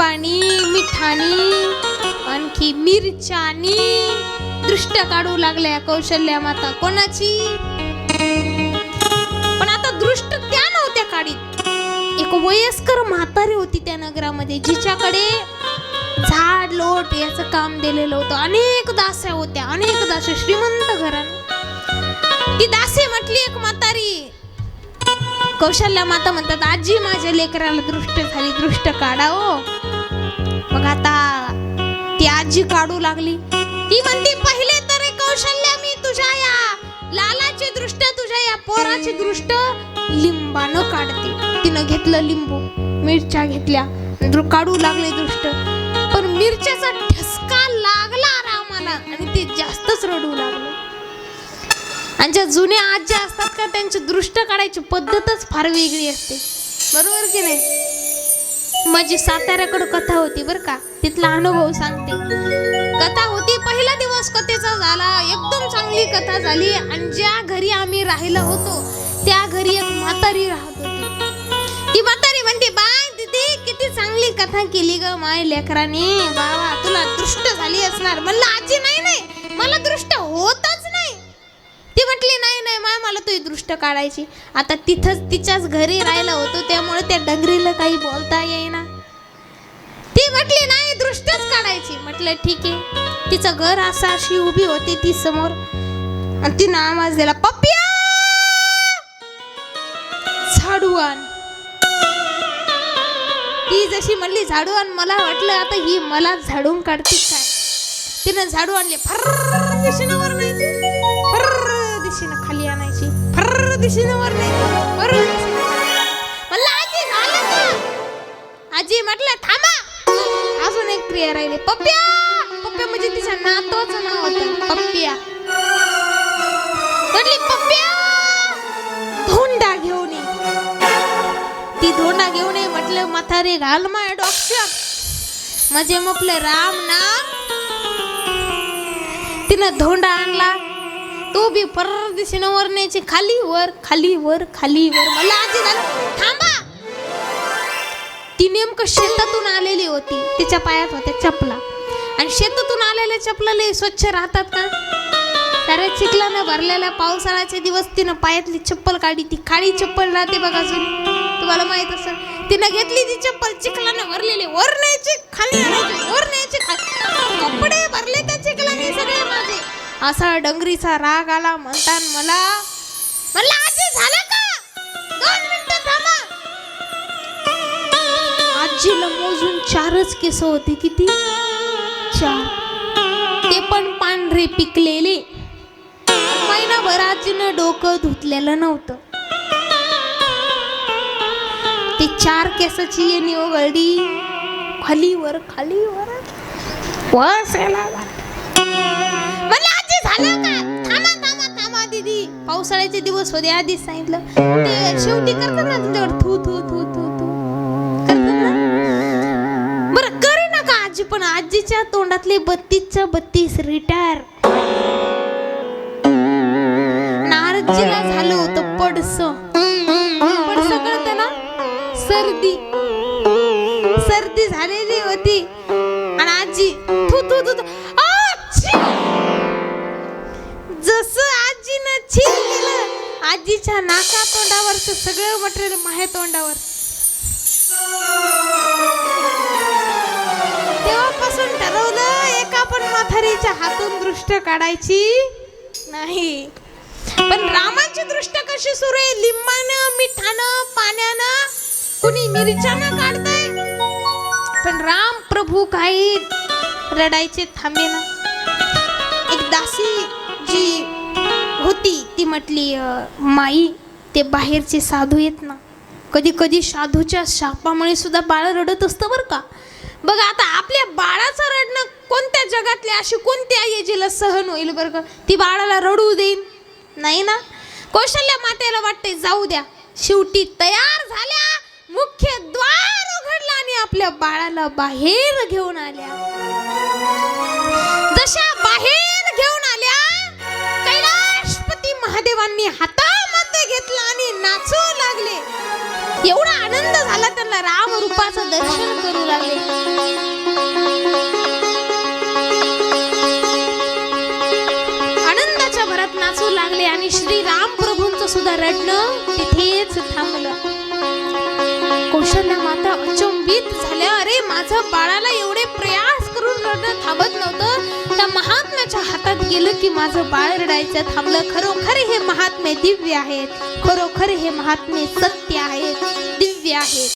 मिठानी आणखी मिरच्यानी दृष्ट काढू लागल्या कौशल्या माता. कोणाची? पण आता दृष्ट त्या नव्हत्या काढीत. एक वयस्कर म्हातारी होती त्या नगरामध्ये जिच्याकडे झाड लोट याचं काम दिलेलं होतं. अनेक दास्या होत्या अनेक दास्या श्रीमंत घरान. ती दासी म्हटली एक म्हातारी कौशल्या माता म्हणतात आजी माझ्या लेकराला दृष्ट झाली दृष्ट काढा हो. आजी काढू लागली. ती म्हणते पहिले तर कौशल्य मी तुझ्या या लालाची दृष्ट तुझ्या या पोराची दृष्ट लिंबानं काढते. तिनं घेतलं लिंबू मिरच्या घेतल्या काढू लागले दृष्ट. पण मिरच्याचा ठसका लागला रामाला आणि ते जास्तच रडू लागले. आणि ज्या जुन्या आज्या असतात का त्यांची दृष्ट काढायची पद्धतच फार वेगळी असते. बरोबर की नाही? माझी साताऱ्याकडे कथा होती बरं का. तिथला अनुभव सांगते. कथा होती पहिला दिवस कथेचा झाला. एकदम चांगली कथा झाली. आणि ज्या घरी आम्ही राहिलो होतो त्या घरी एक म्हातारी राहत होती. ती म्हातारी म्हणते बाय दीदी किती चांगली कथा केली ग माय लेकराने. बाबा तुला दृष्ट झाली असणार. म्हणलं आजी नाही नाही. मला दृष्ट होतच नाही ती म्हटली नाही मला तुझी दृष्ट काढायची. आता तिथंच तिच्याच घरी राहिला होतो त्यामुळे त्या डंगरीला काही बोलता येईना. ती म्हटली नाही दृष्टच काढायची. म्हटलं ठीक आहे. तिचं घर असं अशी उभी होती ती समोर. आणि तिनं आवाज दिला पप्पिया झाडू आण ती जशी म्हणली झाडू आण मला वाटलं आता ही मला झाडून काढते काय. तिनं झाडू आणले फर्र दिशेनं खाली आणायची. फर्र दिशेनं वर नाही फर्र दिशेनं खाली आणायची. म्हणलं आजी झालं का? आजी म्हटलं थांबा. अजून एक प्रिया राहिली. पप्प्या! पप्प्या म्हणजे तिच्या नातोच नाव होतं. पप्प्या. म्हटली पप्प्या! धोंडा घेऊन ये. ती धोंडा घेऊन ये म्हटलं म्हातारे घाल माय डॉक्टर. म्हणजे म्हटलं राम नाम. तिनं धोंडा आणला. तो बी पर दिशेनं खाली वर खाली वर खाली वर. मला आजी झालं. थांबा! ती नेमकं शेतातून आलेली होती. तिच्या पायात होत्या चपला. आणि शेतातून आलेल्या चपला लय स्वच्छ राहतात का? साऱ्या चिखलानं भरलेल्या पावसाळ्याचे दिवस तिनं पायातली चप्पल काढली. ती काळी चप्पल राहते बघा जुनी तुम्हाला माहीत असेल. तिनं घेतली ती चप्पल चिखलानं भरलेली. वर न्यायची खाली आणायची वर न्यायची खाली. कपडे भरले त्या चिखलाने सगळे माझे. असा डंगरीचा राग आला म्हणतान मला म्हणलं आजी झालं का? दोन मिनिटं थांबा. आजीला मोजून चारच केस होते किती? चार. ते पण पांढरे पिकलेले. महिनाभर आजीनं डोकं धुतलेलं नव्हतं. ते चार केसाची येणी ओघळली. खालीवर खालीवर. वासायला झालं का थांबा थांबा थांबा दीदी. पावसाळ्याचे दिवस होते आधीच सांगितलं. ते शेवटी करतात ना तुमच्याकडे थू थू थू थू थू. करतात ना? बरं करे नका आजी पण आजीच्या तोंडातले बत्तीसच्या बत्तीस रिटायर नारजीला झालं होतं पडस. पडस कळत ना सर्दी. सर्दी झालेली होती. आणि आजी थू थू थू. केलं नाका तोंडावरचं सगळं मटेरियल माझ्या तोंडावर. तेव्हापासून ठरवलं एका पण माथारीच्या हातून दृष्ट काढायची नाही. पण रामाची दृष्ट कशी सुरू आहे? लिंबानं मिठानं पाण्यानं? कुणी मिरच्यानं काढतंय? पण राम प्रभू काही रडायचे थांबेना म्हटली माई ते बाहेरचे साधू येत ना. कधी कधी साधूच्या शापामुळे सुद्धा बाळ रडत असतं बरं का. बघा आता आपल्या बाळाचं रडणं कोणत्या जगातल्या अशी कोणती आई आहे जिला सहन होईल बरं का? ती बाळाला रडू देईन. नाही ना? कौशल्य मातेला वाटते जाऊ द्या. शेवटी तयार झाल्या. मुख्य द्वार उघडला आणि आपल्या बाळाला बाहेर घेऊन आल्या. जशा बाहेर महादेवांनी हातामध्ये घेतला आणि नाचू लागले. एवढा आनंद झाला त्यांना राम रूपाचं दर्शन करू लागले. आनंदाच्या भरात नाचू लागले आणि श्री राम प्रभूंच सुद्धा रडणं तिथेच थांबलं. कौशल्या माता अचंबित झाल्या. अरे माझं बाळाला एवढे प्रयास करून गेलं की माझं बाळ रडायचं थांबलं. खरोखर हे महात्मे दिव्य आहेत. खरोखर हे महात्मे सत्य आहेत. दिव्य आहेत.